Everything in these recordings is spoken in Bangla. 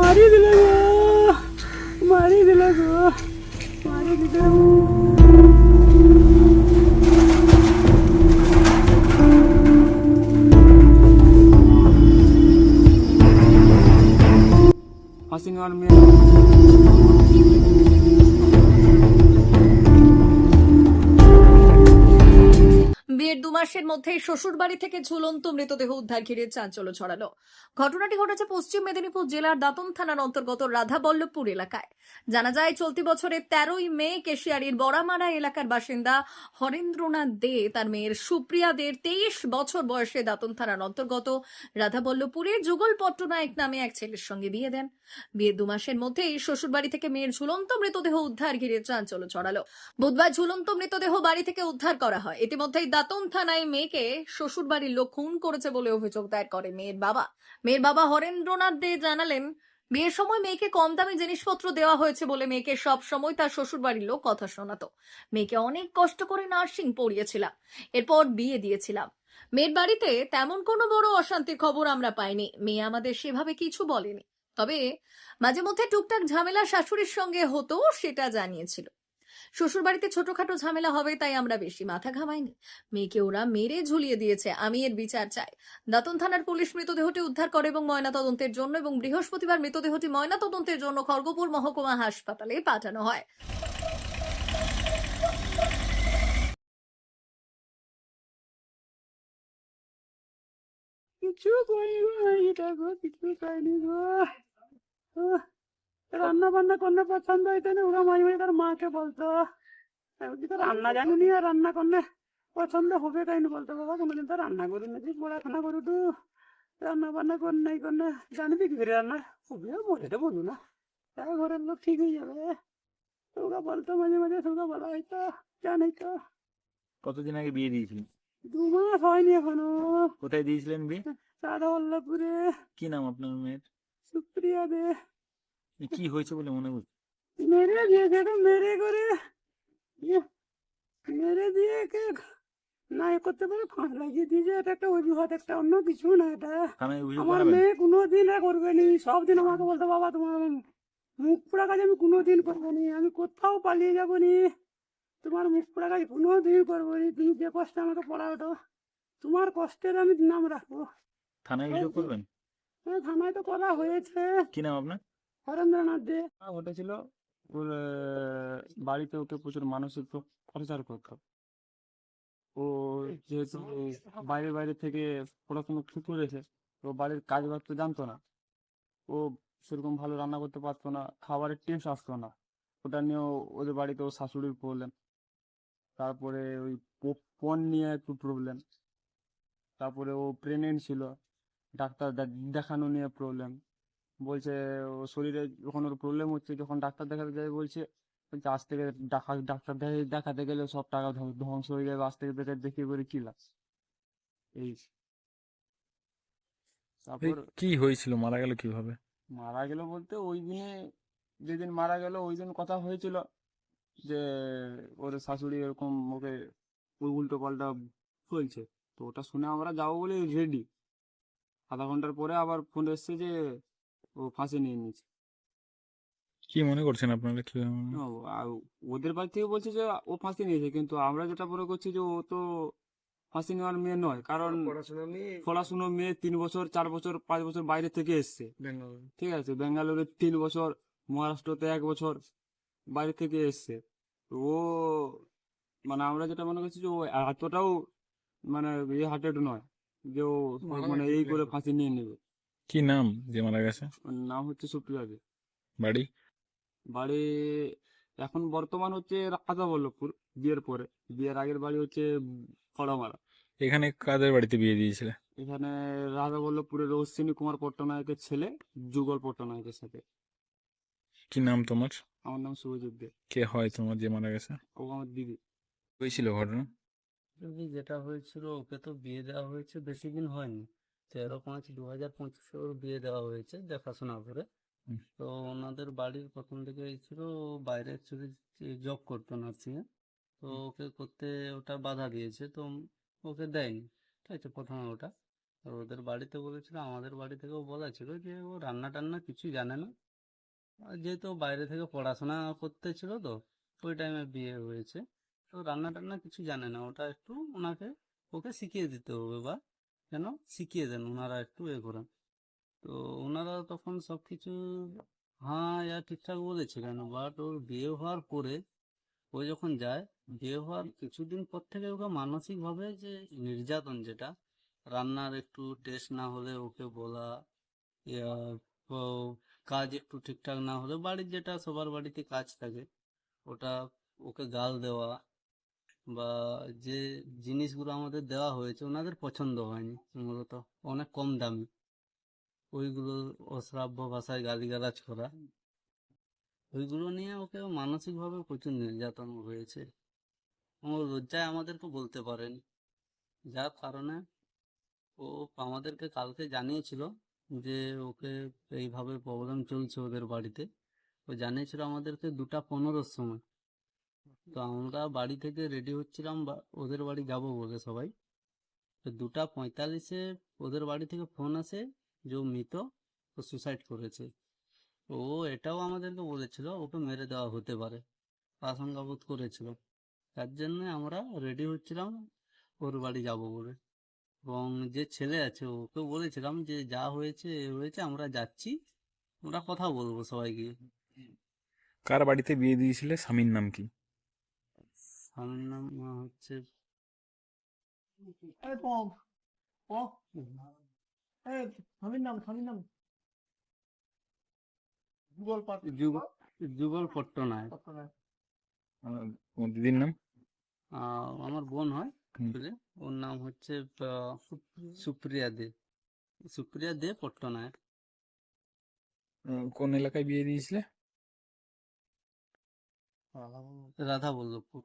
মারি দিল গো মারি দিল গো মারি দিল ফাঁসি মাসের শ্বশুর বাড়ি থেকে ঝুলন্ত মৃতদেহ উদ্ধার ঘিরে চাঞ্চল্য ছড়ালো। ঘটনাটি ঘটেছে পশ্চিম মেদিনীপুর জেলার দাতন থানার অন্তর্গত রাধাবল্লভপুর এলাকায়। জানা যায়, চলতি বছরের তেরোই মে কেশিয়ারির বড়ামারা এলাকার বাসিন্দা হরেন্দ্রনাথ দে তার মেয়ের সুপ্রিয়া দের তেইশ বছর বয়সে দাতন থানার অন্তর্গত রাধাবল্লভপুরে যুগল পট্টনায়ক নামে এক ছেলের সঙ্গে বিয়ে দেন। বিয়ের দু মাসের মধ্যেই শ্বশুর বাড়ি থেকে মেয়ের ঝুলন্ত মৃতদেহ উদ্ধার ঘিরে চাঞ্চল্য ছড়ালো। বুধবার ঝুলন্ত মৃতদেহ বাড়ি থেকে উদ্ধার করা হয়। ইতিমধ্যেই দাতন থানায় মেয়েকে শ্বশুর বাড়ির লোক খুন করেছে বলে অভিযোগ দায়ের করে মেয়ের বাবা। মেয়ের বাবা হরেন্দ্রনাথ দে জানালেন, বিয়ের সময় মেয়েকে কম দামি জিনিসপত্র দেওয়া হয়েছে বলে মেয়েকে সব সময় তার শ্বশুর বাড়ির লোক কথা শোনাতো। মেয়েকে অনেক কষ্ট করে নার্সিং পড়িয়েছিলাম, এরপর বিয়ে দিয়েছিলাম। মেয়ের বাড়িতে তেমন কোনো বড় অশান্তির খবর আমরা পাইনি, মেয়ে আমাদের সেভাবে কিছু বলেনি। তবে মাঝে মধ্যে টুকটাক ঝামেলা শাশুড়ির সঙ্গে হতো সেটা জানিয়েছিল। শ্বশুর বাড়িতে ছোটখাটো ঝামেলা হবে, তাই আমরা বেশি মাথা ঘামাইনি। মেয়েকে ওরা মেরে ঝুলিয়ে দিয়েছে, আমি এর বিচার চাই। দাতন থানার পুলিশ মৃতদেহটি উদ্ধার করে এবং ময়না তদন্তের জন্য এবং বৃহস্পতিবার মৃতদেহটি ময়না তদন্তের জন্য খড়গপুর মহকুমা হাসপাতালে পাঠানো হয়। কিছু করিনি গো কিছু করিনি গো রান্না বান্না করলে পছন্দ হইতো না ওরা মাঝে মাঝে তার মাকে বলতো। তো রান্না জানি নি আর রান্না করলে পছন্দ হবে তাই বলতো বাবা কোনোদিন তো রান্না করি না তুই পড়াশোনা করু তো। রান্না বান্না কর নাই কর না জানবি কি করে রান্না হবে বলে তো বলু না। তাই ঘরের লোক ঠিক হয়ে যাবে। তোকে বলতো মাঝে মাঝে তোকে বলা হয়তো জানি তো। কতদিন আগে বিয়ে দিয়েছিলেন দু মাস হয়নি এখনও। কোথায় দিয়েছিলেন বিয়ে? রাধা বল্লভপুরে কি নাম আপনার মেয়ের? সুপ্রিয়া দে। কি হয়েছে বলে মনে করছে? মেরে দিয়েছে মেরে করে ইয়ে, মেরে দিয়ে কে না এ করতে পারে ফাঁস লাগিয়ে দিয়েছে এটা একটা অজুহাত একটা অন্য কিছু না এটা। আমার মেয়ে কোনোদিন এ করবে নি। সব দিন আমাকে বলতো বাবা তোমার মুখ পোড়া কাজ আমি কোনোদিন করব নি। আমি কোথাও পালিয়ে যাব নি। তোমার মুখ পোড়া কাজ কোনোদিন করব নি। তুমি যে কষ্টে আমাকে পড়াও তো তোমার কষ্টের আমি নাম রাখব। থানায় অভিযোগ করবেন? হ্যাঁ, থানায় তো করা হয়েছে। কি নাম আপনার? হরেন্দ্রনাথ দে। ঘটেছিল। ওর বাড়িতে ওকে প্রচুর মানসিক প্রচার করতো। ও যেহেতু বাইরে বাইরে থেকে পড়াশোনা ঠিক করেছে তো বাড়ির কাজ বাজ তো জানতো না। ও সেরকম ভালো রান্না করতে পারতো না, খাবারের টেস্ট আসতো না। ওটা নিয়েও ওদের বাড়িতে ও শাশুড়ির প্রবলেম তারপরে ওই পণ নিয়ে একটু প্রবলেম তারপরে ও প্রেগনেন্ট ছিল। ডাক্তার দেখানো নিয়ে প্রবলেম বলছে ও শরীরে যখন ওর প্রবলেম হচ্ছে যখন ডাক্তার দেখাতে যায় বলছে বলছে আজ থেকে ডাকা ডাক্তার দেখে- দেখাতে গেলে সব টাকা ধ্বংস হয়ে যাবে আজ থেকে দেখে দেখিয়ে করে কি লাভ? এই। তারপর কি হয়েছিল? মারা গেল কীভাবে? মারা গেল বলতে ওই দিনে যেদিন মারা গেল ওই দিন কথা হয়েছিল যে ওর শাশুড়ি এরকম ওকে উল্টো পাল্টা বলছে। তো ওটা শুনে আমরা যাব বলে রেডি আধা ঘণ্টার পরে আবার ফোন এসছে যে ও ফাঁসি নিয়ে নিয়েছে। কি মনে করছেন আপনারা? কি ও, আর ওদের বাড়ি থেকে বলছে যে ও ফাঁসি নিয়েছে কিন্তু আমরা যেটা মনে করছি যে ও তো ফাঁসি নেওয়ার মেয়ে নয় কারণ পড়াশুনো মেয়ে তিন বছর চার বছর পাঁচ বছর বাইরে থেকে এসছে। ঠিক আছে ব্যাঙ্গালোরে তিন বছর মহারাষ্ট্রতে এক বছর বাইরে থেকে এসছে। তো ও মানে আমরা যেটা মনে করছি যে ও এতটাও মানে ইয়ে হার্টেড নয় যে ও মানে এই করে ফাঁসি নিয়ে নেবে। কি নাম যে মারা গেছে? ওর নাম হচ্ছে সুপ্রিয়া দে। বাড়ি? বাড়ি এখন বর্তমান হচ্ছে রাজা বল্লভপুর বিয়ের পরে। বিয়ের আগের বাড়ি হচ্ছে ফড়ামারা এখানে কাদের বাড়িতে বিয়ে দিয়েছিলে? এখানে রাজা বল্লভপুরের অশ্বিনী কুমার পট্টনায়কের ছেলে যুগল পট্টনায়কের সাথে। কি নাম তোমার? আমার নাম শুভজিৎ দে। কে হয় তোমার যে মারা গেছে? ও আমার দিদি। হয়েছিল ঘটনা? যেটা হয়েছিল ওকে তো বিয়ে দেওয়া হয়েছে বেশি দিন হয়নি। তেরো পাঁচ দু হাজার পঁচিশে ওর বিয়ে দেওয়া হয়েছে দেখাশোনা করে। তো ওনাদের বাড়ির প্রথম থেকে ছিল বাইরে অ্যাকচুয়ালি জব করতো নার্সিংয়ে তো ওকে করতে ওটা বাধা দিয়েছে তো ওকে দেয়নি। ঠিক আছে প্রথমে ওটা। আর ওদের বাড়িতে বলেছিল আমাদের বাড়ি থেকেও বলা ছিল যে ও রান্না টান্না কিছু জানে না। যেহেতু বাইরে থেকে পড়াশোনা করতে ছিল তো ওই টাইমে বিয়ে হয়েছে। তো রান্না টান্না কিছু জানে না। ওটা একটু ওনাকে ওকে শিখিয়ে দিতে হবে বা যেন শিখিয়ে দেন ওনারা একটু এ করেন। তো ওনারা তখন সব কিছু হ্যাঁ ইয়া ঠিকঠাক বলেছিলেন বাট ওর বিয়ে হওয়ার পরে ও যখন যায়, বিয়ে হওয়ার কিছুদিন পর থেকে ওকে মানসিকভাবে যে নির্যাতন যেটা, রান্নার একটু টেস্ট না হলে ওকে বলা কাজ একটু ঠিকঠাক না হলে, বাড়ির যেটা সবার বাড়িতে কাজ থাকে, ওটা ওকে গাল দেওয়া বা যে জিনিসগুলো আমাদের দেওয়া হয়েছে ওনাদের পছন্দ হয়নি মূলত। অনেক কম দামি। ওইগুলো অশ্রাব্য ভাষায় গালিগালাজ করা। ওইগুলো নিয়ে ওকে মানসিকভাবে প্রচুর নির্যাতন হয়েছে। ও লজ্জায় আমাদেরকে বলতে পারেনি। যার কারণে ও আমাদেরকে কালকে জানিয়েছিল যে ওকে এইভাবে প্রবলেম চলছে ওদের বাড়িতে। ও জানিয়েছিল আমাদেরকে দুটা পনেরোর সময়। তো আমরা বাড়ি থেকে রেডি হচ্ছিলাম বা- ওদের বাড়ি যাব বলে সবাই। তো দুটা পঁয়তাল্লিশে ওদের বাড়ি থেকে ফোন আসে, যে মৃত, ও সুসাইড করেছে। ও এটাও আমাদেরকে বলেছিল, ওকে মেরে দেওয়া হতে পারে, আশঙ্কাবোধ করেছিল। তার জন্য আমরা রেডি হচ্ছিলাম ওর বাড়ি যাব বলে। এবং যে ছেলে আছে, ওকে বলেছিলাম যে যা হয়েছে হয়েছে, আমরা যাচ্ছি, আমরা কথা বলব সবাই গিয়ে কার বাড়িতে বিয়ে দিয়েছিলে? স্বামীর নাম কি? স্বামীর নাম হচ্ছে এই পম পম এই স্বামীর নাম স্বামীর নাম। গুগল পাঠ যুগল যুগল পট্টনায়ক। দিদির নাম? আহ, আমার বোন হয় ওর নাম হচ্ছে আহ, সুপ্রিয়া দে। সুপ্রিয়া দে পট্টনায়ক। কোন এলাকায় বিয়ে দিয়েছিলে? রাধা বল্লভপুর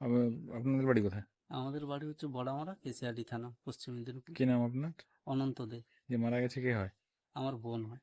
আপনাদের বাড়ি কোথায়? আমাদের বাড়ি হচ্ছে বড়ামারা কেশিয়ালি থানা পশ্চিম মেদিনীপুর। কি নাম আপনার? অনন্ত দে। যে মারা গেছে কে হয়? আমার বোন হয়।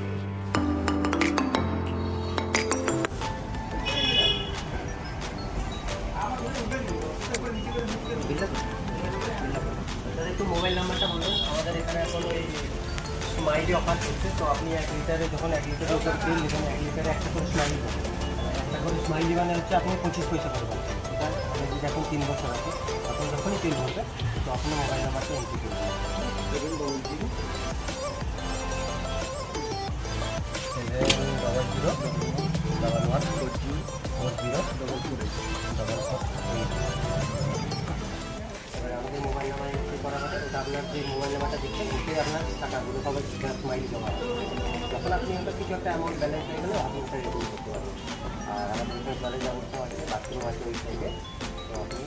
একটু মোবাইল নাম্বারটা বলুন। আমাদের এখানে এখন ওই স্মাইলি অফার চলছে তো আপনি এক লিটারে যখন এক লিটারের উপর তেল নেবেন এক লিটারে একটা করে স্মাইলি পাবেন একটা করে স্মাইলি মানে হচ্ছে আপনি পঁচিশ পয়সা পাবেন আপনি যদি এখন তিন বছর আছে তখন যখনই তেল ভরবে তো আপনার মোবাইল নাম্বারটা এন্ট্রি করবেন seven zero double one four zero four zero mobile number entry আপনার যে মোবাইল নাম্বারটা দিচ্ছেন ওতে আপনার টাকাগুলো সবাই স্মাইল জমা হবে যখন আপনি ওটা একটা ব্যালেন্স হয়ে আপনি আর আমাদের এখানে আছে বাথরুম আছে ওই সাইডে তো আপনি